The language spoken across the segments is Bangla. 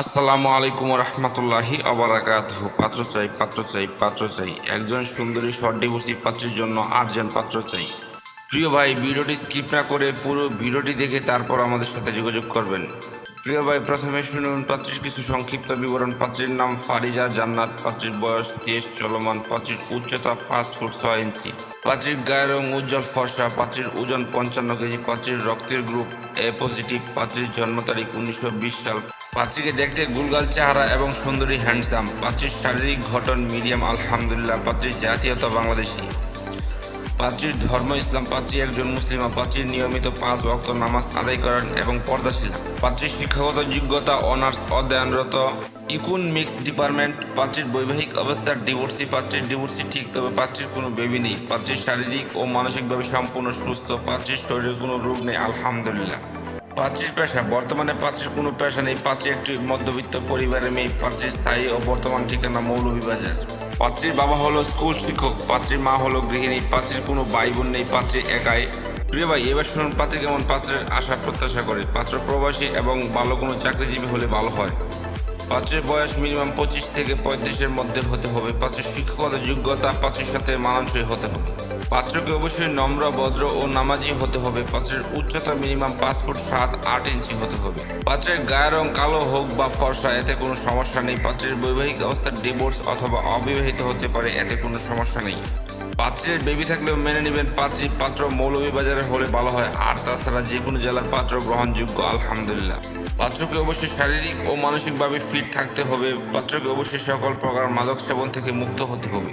আসসালামু আলাইকুম রহমতুল্লাহি আবরাকাত পাত্র চাই পাত্র চাই পাত্র চাই। একজন সুন্দরী শর্ট ডিভোর্সি পাত্রের জন্য আটজন পাত্র চাই। প্রিয় ভাই, ভিডিওটি স্কিপ না করে পুরো ভিডিওটি দেখে তারপর আমাদের সাথে যোগাযোগ করবেন। প্রিয় ভাই, প্রথমে শুনুন পাত্রীর কিছু সংক্ষিপ্ত বিবরণ। পাত্রীর নাম ফারিজা, জান্নাত, পাত্রীর বয়স তেইশ, চলমান, পাত্রীর উচ্চতা পাঁচ ফুট ছয় ইঞ্চি। পাত্রীর গায়ের রং উজ্জ্বল ফর্সা, পাত্রীর ওজন পঞ্চান্ন কেজি, পাত্রীর রক্তের গ্রুপ এ পজিটিভ পাত্রীর জন্ম তারিখ উনিশশো বিশ সাল। পাত্রীকে দেখতে গুলগাল চেহারা এবং সুন্দরী হ্যান্ডসাম পাত্রীর শারীরিক ঘটন মিডিয়াম, আলহামদুলিল্লাহ। পাত্রীর জাতীয়তা বাংলাদেশি। পাত্রীর ধর্ম, ইসলাম পাত্রী একজন মুসলিমা পাত্রীর নিয়মিত পাঁচ ওয়াক্ত নামাজ আদায় করেন এবং পর্দাশীলা। পাত্রীর শিক্ষাগত যোগ্যতা, অনার্স অধ্যয়নরত ইকুন মিক্স ডিপার্টমেন্ট, পাত্রীর বৈবাহিক অবস্থার ডিভোর্সি, পাত্রীর ডিভোর্সি ঠিক, তবে পাত্রীর কোনো বেবি নেই। পাত্রীর শারীরিক ও মানসিকভাবে সম্পূর্ণ সুস্থ, পাত্রীর শরীরে কোনো রোগ নেই, আলহামদুলিল্লাহ। পাত্রীর পেশা, বর্তমানে পাত্রীর কোনো পেশা নেই, পাত্রী একটি মধ্যবিত্ত পরিবারের মেয়ে, পাত্রীর স্থায়ী ও বর্তমান ঠিকানা মৌলভীবাজার। পাত্রীর বাবা হলো স্কুল শিক্ষক, পাত্রীর মা হলো গৃহিণী, পাত্রীর কোনো ভাই বোন নেই, পাত্রী একাই। প্রিয় ভাই, এবার শুনুন পাত্রী কেমন পাত্রের আশা প্রত্যাশা করে। পাত্র প্রবাসী এবং ভালো কোনো চাকরিজীবী হলে ভালো হয়। পাত্রের বয়স মিনিমাম পঁচিশ থেকে পঁয়ত্রিশের মধ্যে হতে হবে। পাত্রের শিক্ষাগত যোগ্যতা পাত্রের সাথে মানানসই হতে হবে। পাত্রকে অবশ্যই নম্র, ভদ্র ও নামাজি হতে হবে। পাত্রের উচ্চতা মিনিমাম পাঁচ ফুট সাত, আট ইঞ্চি হতে হবে। পাত্রের গায়ের রং কালো হোক বা ফর্সা, এতে কোনো সমস্যা নেই। পাত্রের বৈবাহিক অবস্থার ডিভোর্স অথবা অবিবাহিত হতে পারে, এতে কোনো সমস্যা নেই। পাত্রের বেবি থাকলেও মেনে নেবেন পাত্রী পাত্র মৌলভীবাজারে হলে ভালো হয়। আর তাছাড়া যে কোনো জেলার পাত্র গ্রহণযোগ্য, আলহামদুলিল্লাহ। পাত্রকে অবশ্যই শারীরিক ও মানসিকভাবে ফিট থাকতে হবে। পাত্রকে অবশ্যই সকল প্রকার মাদক সেবন থেকে মুক্ত হতে হবে।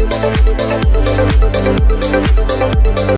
Thank you.